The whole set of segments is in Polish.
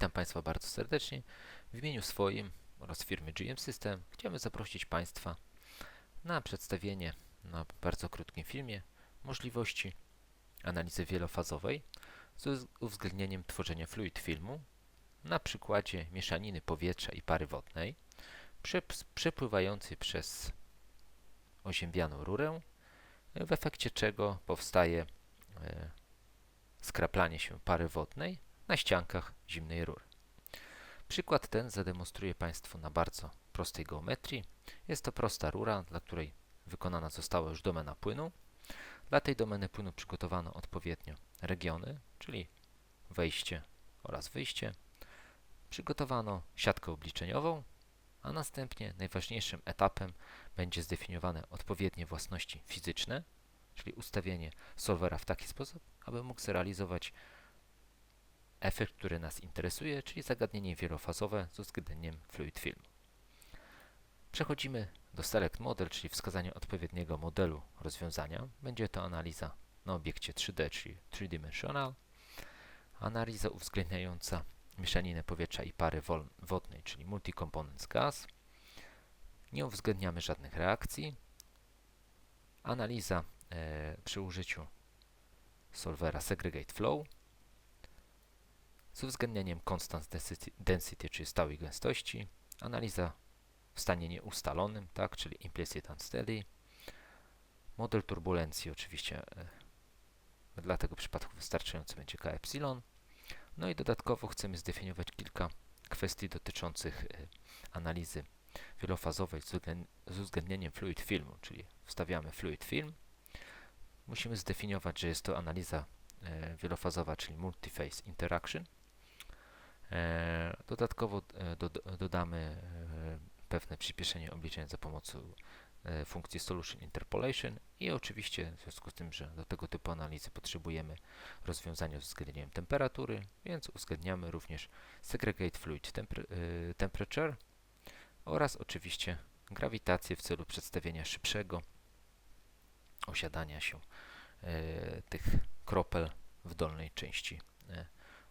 Witam Państwa bardzo serdecznie. W imieniu swoim oraz firmy GM System chciałbym zaprosić Państwa na przedstawienie na bardzo krótkim filmie możliwości analizy wielofazowej z uwzględnieniem tworzenia fluid filmu na przykładzie mieszaniny powietrza i pary wodnej przep- przepływającej przez oziębianą rurę, w efekcie czego powstaje e, skraplanie się pary wodnej na ściankach zimnej rury. Przykład ten zademonstruję Państwu na bardzo prostej geometrii. Jest to prosta rura, dla której wykonana została już domena płynu. Dla tej domeny płynu przygotowano odpowiednio regiony, czyli wejście oraz wyjście. Przygotowano siatkę obliczeniową, a następnie najważniejszym etapem będzie zdefiniowane odpowiednie własności fizyczne, czyli ustawienie solwera w taki sposób, aby mógł zrealizować efekt, który nas interesuje, czyli zagadnienie wielofazowe z uwzględnieniem fluid film. Przechodzimy do Select Model, czyli wskazanie odpowiedniego modelu rozwiązania. Będzie to analiza na obiekcie 3D, czyli three-dimensional. Analiza uwzględniająca mieszaninę powietrza i pary wodnej, czyli multi-components gas. Nie uwzględniamy żadnych reakcji. Analiza e, przy użyciu solwera Segregate Flow z uwzględnieniem constant density, czyli stałej gęstości, analiza w stanie nieustalonym, tak, czyli implicit unsteady, model turbulencji oczywiście e, dla tego przypadku wystarczający będzie K epsilon, no i dodatkowo chcemy zdefiniować kilka kwestii dotyczących e, analizy wielofazowej z uwzględnieniem fluid filmu, czyli wstawiamy fluid film, musimy zdefiniować, że jest to analiza e, wielofazowa, czyli multiphase interaction. E, Dodatkowo e, dod- dodamy e, pewne przyspieszenie obliczeń za pomocą funkcji Solution Interpolation i oczywiście w związku z tym, że do tego typu analizy potrzebujemy rozwiązania z uwzględnieniem temperatury, więc uwzględniamy również Segregate Fluid temper- Temperature oraz oczywiście grawitację w celu przedstawienia szybszego osiadania się tych kropel w dolnej części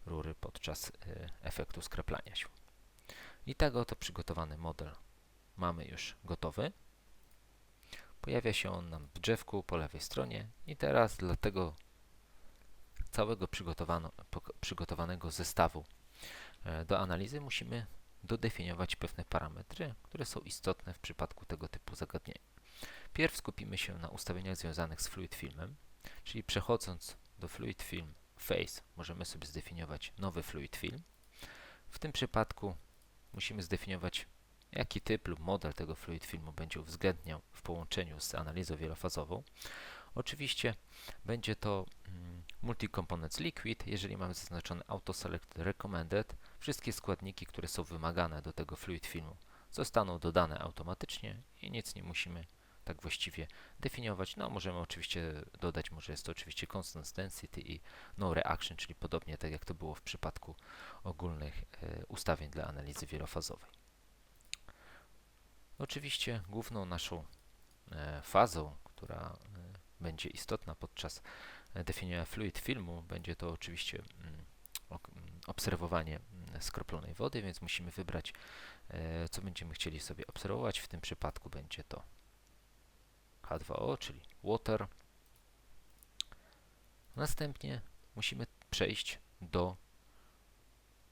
rury podczas e, efektu skraplania się. I tak oto przygotowany model mamy już gotowy. Pojawia się on nam w drzewku po lewej stronie i teraz dla tego całego przygotowanego zestawu e, do analizy musimy dodefiniować pewne parametry, które są istotne w przypadku tego typu zagadnień. Pierw skupimy się na ustawieniach związanych z fluid filmem, czyli przechodząc do fluid film phase możemy sobie zdefiniować nowy fluid film. W tym przypadku musimy zdefiniować jaki typ lub model tego fluid filmu będzie uwzględniał w połączeniu z analizą wielofazową. Oczywiście będzie to mm, multi-components liquid, jeżeli mamy zaznaczony auto select recommended, wszystkie składniki, które są wymagane do tego fluid filmu zostaną dodane automatycznie i nic nie musimy tak właściwie definiować. No, możemy oczywiście dodać, może jest to oczywiście constant density i no reaction, czyli podobnie tak jak to było w przypadku ogólnych e, ustawień dla analizy wielofazowej. Oczywiście główną naszą e, fazą, która e, będzie istotna podczas e, definiowania fluid filmu, będzie to oczywiście mm, mm, obserwowanie mm, skroplonej wody, więc musimy wybrać, e, co będziemy chcieli sobie obserwować. W tym przypadku będzie to H2O, czyli water. Następnie musimy przejść do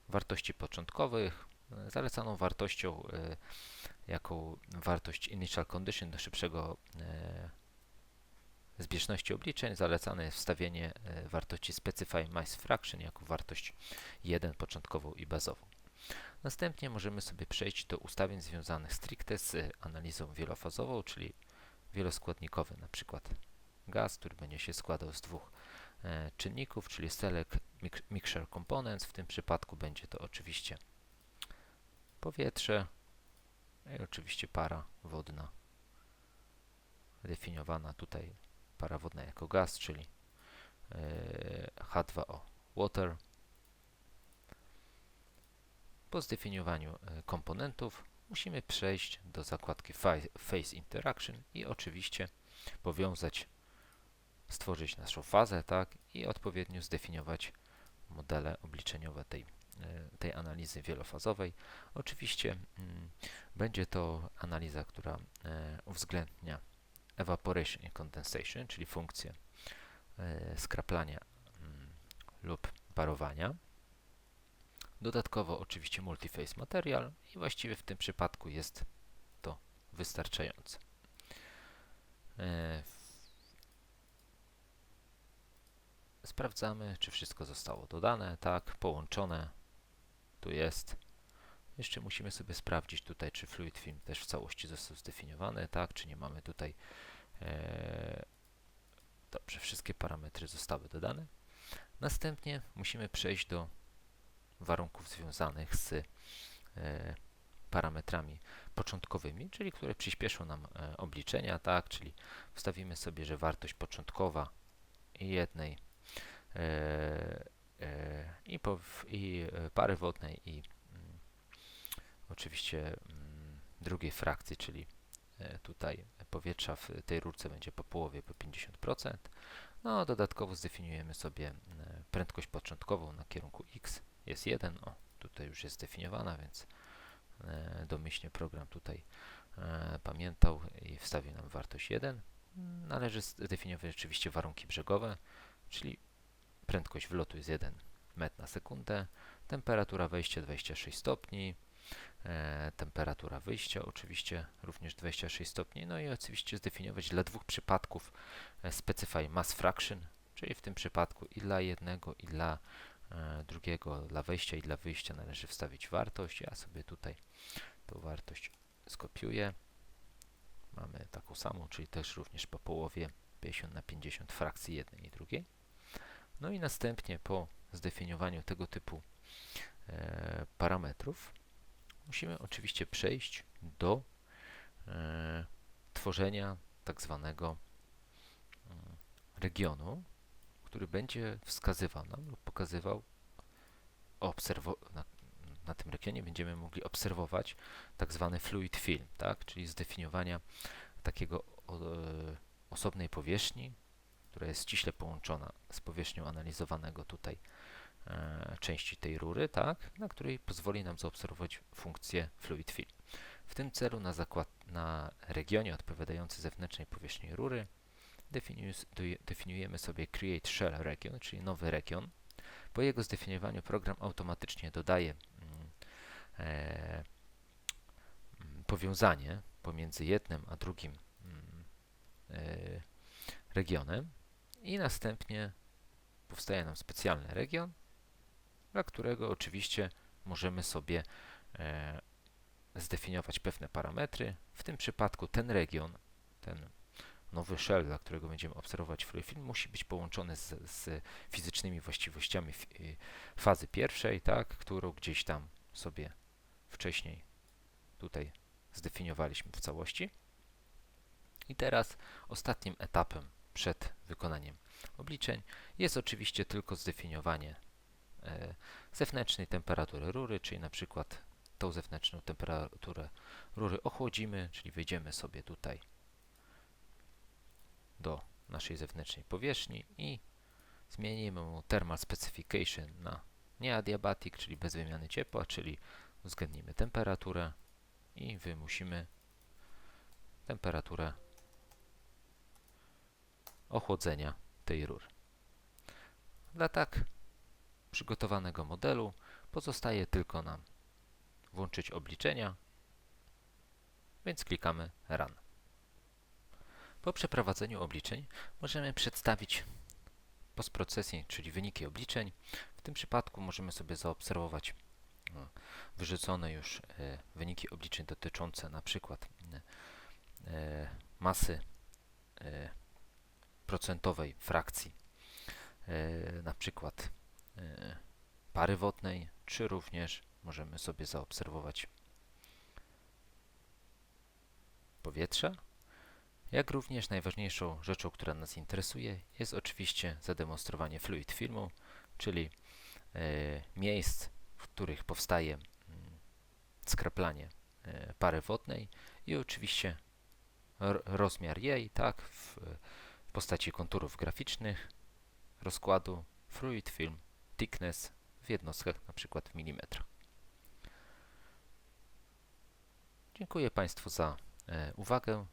wartości początkowych. Zalecaną wartością, e, jaką wartość initial condition do szybszego e, zbieżności obliczeń, zalecane jest wstawienie e, wartości specify mass fraction jako wartość 1 początkową i bazową. Następnie możemy sobie przejść do ustawień związanych stricte z analizą wielofazową, czyli wieloskładnikowy, na przykład gaz, który będzie się składał z dwóch e, czynników, czyli select mix- mixture components. W tym przypadku będzie to oczywiście powietrze i oczywiście para wodna, definiowana tutaj para wodna jako gaz, czyli e, H2O water. Po zdefiniowaniu e, komponentów musimy przejść do zakładki Fa- Phase Interaction i oczywiście powiązać, stworzyć naszą fazę, tak, i odpowiednio zdefiniować modele obliczeniowe tej tej analizy wielofazowej. Oczywiście mm, będzie to analiza, która uwzględnia evaporation i condensation, czyli funkcje skraplania mm, lub parowania. Dodatkowo oczywiście multiphase material i właściwie w tym przypadku jest to wystarczające. Sprawdzamy, czy wszystko zostało dodane. Tak, połączone. Tu jest. Jeszcze musimy sobie sprawdzić tutaj, czy fluid film też w całości został zdefiniowany. Tak, czy nie mamy tutaj. E, dobrze, wszystkie parametry zostały dodane. Następnie musimy przejść do warunków związanych z e, parametrami początkowymi, czyli które przyspieszą nam e, obliczenia, tak, czyli wstawimy sobie, że wartość początkowa jednej E, i, po, i pary wodnej i mm, oczywiście mm, drugiej frakcji, czyli tutaj powietrza w tej rurce będzie po połowie, po 50%. No, dodatkowo zdefiniujemy sobie prędkość początkową na kierunku x jest 1. O, tutaj już jest zdefiniowana, więc domyślnie program tutaj pamiętał i wstawił nam wartość 1. Należy zdefiniować oczywiście warunki brzegowe, czyli prędkość wlotu jest 1 metr na sekundę, temperatura wejścia 26 stopni, e, temperatura wyjścia oczywiście również 26 stopni, no i oczywiście zdefiniować dla dwóch przypadków e, specify mass fraction, czyli w tym przypadku i dla jednego i dla e, drugiego, dla wejścia i dla wyjścia należy wstawić wartość. Ja sobie tutaj tą wartość skopiuję. Mamy taką samą, czyli też również po połowie 50 na 50 frakcji jednej i drugiej. No i następnie po zdefiniowaniu tego typu e, parametrów musimy oczywiście przejść do e, tworzenia tak zwanego mm, regionu, który będzie wskazywał nam lub pokazywał na, na tym regionie będziemy mogli obserwować tak zwany fluid film, tak? czyli zdefiniowania takiego o, e, osobnej powierzchni, która jest ściśle połączona z powierzchnią analizowanego tutaj e, części tej rury, tak, na której pozwoli nam zaobserwować funkcję fluid fill. W tym celu na, zakład, na regionie odpowiadający zewnętrznej powierzchni rury definiujemy sobie create shell region, czyli nowy region. Po jego zdefiniowaniu program automatycznie dodaje mm, e, mm, powiązanie pomiędzy jednym a drugim mm, e, regionem i następnie powstaje nam specjalny region, dla którego oczywiście możemy sobie e, zdefiniować pewne parametry. W tym przypadku ten region, ten nowy shell, dla którego będziemy obserwować film, musi być połączony z, z fizycznymi właściwościami y, fazy pierwszej, tak, którą gdzieś tam sobie wcześniej tutaj zdefiniowaliśmy w całości. I teraz ostatnim etapem przed wykonaniem obliczeń jest oczywiście tylko zdefiniowanie e, zewnętrznej temperatury rury, czyli na przykład tą zewnętrzną temperaturę rury ochłodzimy, czyli wejdziemy sobie tutaj do naszej zewnętrznej powierzchni i zmienimy mu thermal specification na nieadiabatic, czyli bez wymiany ciepła, czyli uwzględnimy temperaturę i wymusimy temperaturę ochłodzenia tej rury. Dla tak przygotowanego modelu pozostaje tylko nam włączyć obliczenia, więc klikamy Run. Po przeprowadzeniu obliczeń możemy przedstawić postprocessing, czyli wyniki obliczeń. W tym przypadku możemy sobie zaobserwować no, wyrzucone już e, wyniki obliczeń dotyczące na przykład e, masy e, procentowej frakcji, na przykład pary wodnej, czy również możemy sobie zaobserwować powietrza. Jak również najważniejszą rzeczą, która nas interesuje, jest oczywiście zademonstrowanie fluid filmu, czyli e, miejsc, w których powstaje mm, skraplanie pary wodnej i oczywiście rozmiar jej, tak, w, postaci konturów graficznych, rozkładu, fluid film, thickness w jednostkach, przykład w milimetrach. Dziękuję Państwu za e, uwagę.